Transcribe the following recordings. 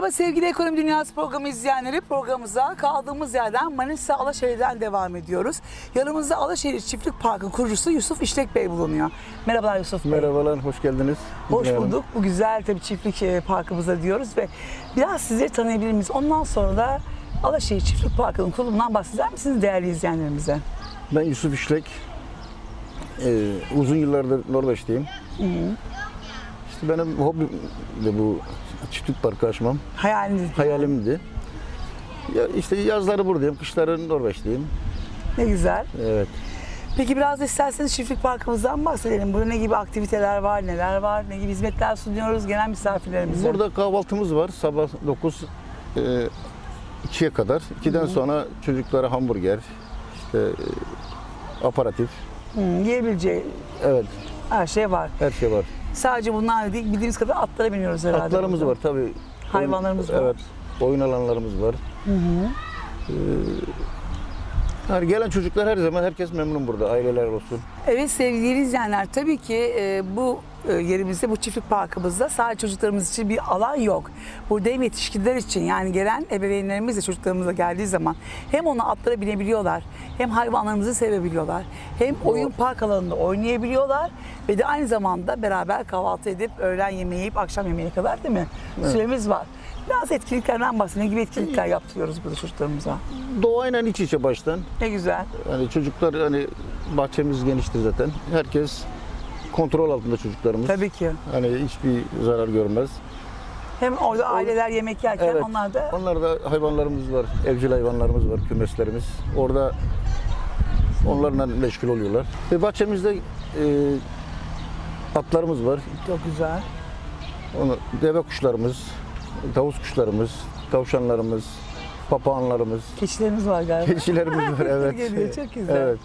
Merhaba sevgili Ekonomi Dünyası programı izleyenleri. Programımıza kaldığımız yerden Manisa Alaşehir'den devam ediyoruz. Yanımızda Alaşehir Çiftlik Parkı kurucusu Yusuf İşlek Bey bulunuyor. Merhabalar Yusuf Bey. Merhabalar, hoş geldiniz. Hoş Merhaba. bulduk. Bu güzel tabii çiftlik e, parkımıza diyoruz ve biraz sizleri tanıyabilir miyiz? Ondan sonra da Alaşehir Çiftlik Parkı'nın kurulumundan bahseder misiniz değerli izleyenlerimize? Ben Yusuf İşlek. Ee, uzun yıllardır Norveç'teyim. İşte benim hobim de bu çiftlik parkı açmam. Hayaliniz Hayalimdi. Ya işte yazları buradayım, kışları Norveç'teyim. ne güzel. Evet. Peki biraz da isterseniz çiftlik parkımızdan bahsedelim. Burada ne gibi aktiviteler var, neler var, ne gibi hizmetler sunuyoruz genel misafirlerimize? Burada kahvaltımız var. Sabah 9 e, 2'ye kadar. 2'den sonra çocuklara hamburger, işte e, aparatif. Hı, yiyebileceği Evet, her şey var. her şey var. Sadece bunlar değil, bildiğimiz kadar atlara biniyoruz herhalde. Atlarımız burada. var tabii. Hayvanlarımız Oyun- var. Evet. Oyun alanlarımız var. Ee, yani gelen çocuklar her zaman herkes memnun burada. Aileler olsun. Evet sevgili izleyenler tabii ki e, bu yerimizde bu çiftlik parkımızda sadece çocuklarımız için bir alan yok. Burada hem yetişkinler için yani gelen ebeveynlerimiz de çocuklarımıza geldiği zaman hem ona atlara binebiliyorlar hem hayvanlarımızı sevebiliyorlar hem oyun park alanında oynayabiliyorlar ve de aynı zamanda beraber kahvaltı edip öğlen yemeği yiyip akşam yemeğine kadar değil mi? Süremiz var. Biraz etkinliklerden bahsedelim. Ne gibi etkinlikler yaptırıyoruz burada çocuklarımıza? Doğayla iç içe baştan. Ne güzel. Yani çocuklar hani bahçemiz geniştir zaten. Herkes kontrol altında çocuklarımız. Tabii ki. Hani hiçbir zarar görmez. Hem orada aileler yemek yerken Evet. onlar da Onlar da hayvanlarımız var. Evcil hayvanlarımız var, kümeslerimiz. Orada onlarla meşgul oluyorlar. Ve bahçemizde e, atlarımız var. çok güzel. Onu, deve kuşlarımız, tavus kuşlarımız, tavşanlarımız, papağanlarımız, Keçilerimiz var galiba. keçilerimiz var. Evet. Geliyor, çok güzel. Evet.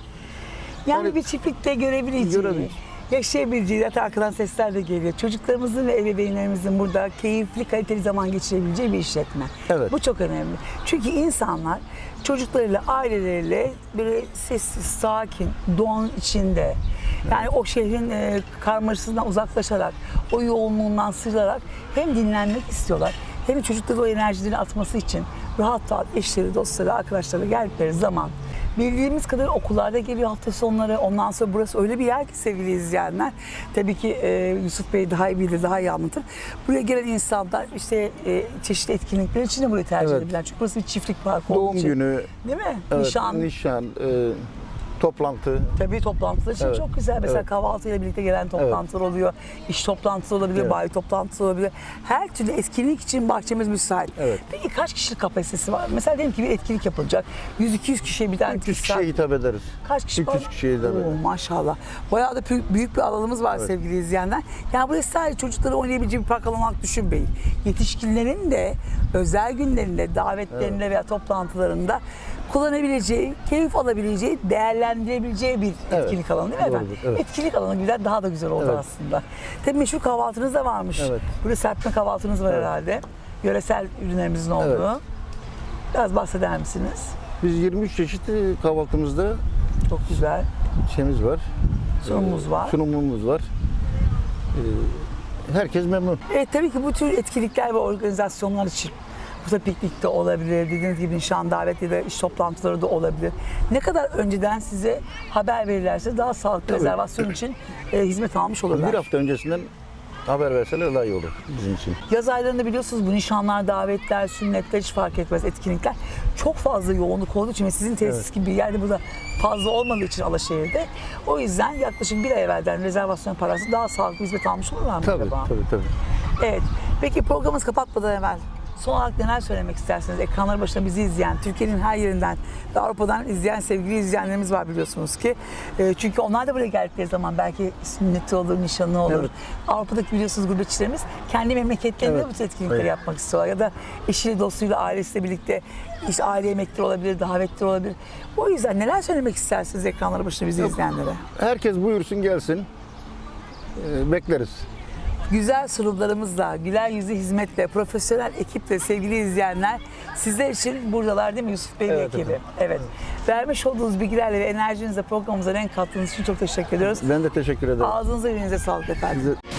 Yani Yani- bir çiftlikte görebileceği, Görebilir. Yaşayabileceği, zaten arkadan sesler de geliyor. Çocuklarımızın ve ebeveynlerimizin burada keyifli, kaliteli zaman geçirebileceği bir işletme. Evet. Bu çok önemli. Çünkü insanlar çocuklarıyla, aileleriyle böyle sessiz, sakin, doğanın içinde, yani o şehrin e, karmaşasından uzaklaşarak, o yoğunluğundan sıyrılarak hem dinlenmek istiyorlar, hem de çocukları o enerjilerini atması için rahat rahat eşleri, dostları, arkadaşları geldikleri zaman Bildiğimiz kadar okullarda geliyor hafta sonları. Ondan sonra burası öyle bir yer ki sevgili izleyenler. Tabii ki e, Yusuf Bey daha iyi bilir, daha iyi anlatır. Buraya gelen insanlar işte e, çeşitli etkinlikler için de burayı tercih Evet. edebilirler. Çünkü burası bir çiftlik parkı olduğu Doğum için. günü, Değil mi? evet, Nişan. nişan, e, toplantı. Tabii toplantılar için Evet. çok güzel. Mesela Evet. kahvaltıyla birlikte gelen toplantılar oluyor. İş toplantısı olabilir, Evet. bayi toplantısı olabilir. Her türlü etkinlik için bahçemiz müsait. Evet. Peki kaç kişilik kapasitesi var? Mesela diyelim ki bir etkinlik yapılacak. 100-200 kişiye bir tane 300 kişi- kişiye hitap ederiz. Kaç kişi 300 var? kişiye hitap Oo, ederiz. Maşallah. Bayağı da büyük, bir alanımız var Evet. sevgili izleyenler. Yani burası sadece çocukları oynayabileceği bir park alanı olarak düşünmeyin. Yetişkinlerin de özel günlerinde, davetlerinde veya toplantılarında kullanabileceği, keyif alabileceği, değerlendirebileceği bir Evet. etkinlik alanı değil mi efendim? Doğrudur, evet. Etkinlik alanı güzel, daha da güzel oldu Evet. aslında. Tabii meşhur kahvaltınız da varmış. Evet. Burada serpme kahvaltınız var Evet. herhalde. Yöresel ürünlerimizin olduğu. Evet. Biraz bahseder misiniz? Biz 23 çeşit e, kahvaltımızda Çok güzel. şeyimiz var. Sunumumuz E, var. Sunumumuz var. E, herkes memnun. Evet tabii ki bu tür etkinlikler ve organizasyonlar için Burada piknik de olabilir, dediğiniz gibi nişan davet ya da iş toplantıları da olabilir. Ne kadar önceden size haber verirlerse daha sağlıklı Tabii. rezervasyon için e, hizmet almış olurlar. Bir hafta öncesinden haber verseler daha iyi olur bizim için. Yaz aylarında biliyorsunuz bu nişanlar, davetler, sünnetler hiç fark etmez etkinlikler. Çok fazla yoğunluk olduğu için ve sizin tesis gibi bir yerde burada fazla olmadığı için Alaşehir'de. O yüzden yaklaşık bir ay evvelden rezervasyon parası daha sağlıklı hizmet almış olurlar mı Tabii, acaba? tabii, tabii. Evet. Peki programımız kapatmadan evvel son olarak neler söylemek istersiniz? Ekranlar başında bizi izleyen, Türkiye'nin her yerinden ve Avrupa'dan izleyen sevgili izleyenlerimiz var biliyorsunuz ki. E, çünkü onlar da buraya geldikleri zaman belki sünneti olur, nişanı olur. Evet. Avrupa'daki biliyorsunuz gurbetçilerimiz kendi memleketlerinde Evet. bu tür etkinlikleri Evet. yapmak istiyorlar. Ya da eşiyle, dostuyla, ailesiyle birlikte işte aile yemekleri olabilir, davetler olabilir. O yüzden neler söylemek istersiniz ekranları başında bizi izleyenlere? Herkes buyursun gelsin. E, bekleriz. Güzel sunumlarımızla, güler yüzlü hizmetle, profesyonel ekiple sevgili izleyenler sizler için buradalar değil mi Yusuf Bey ve Evet ekibi? efendim. Evet. Vermiş olduğunuz bilgilerle ve enerjinizle programımıza renk kattığınız için çok teşekkür ediyoruz. Ben de teşekkür ederim. Ağzınıza yüreğinize sağlık efendim. Size-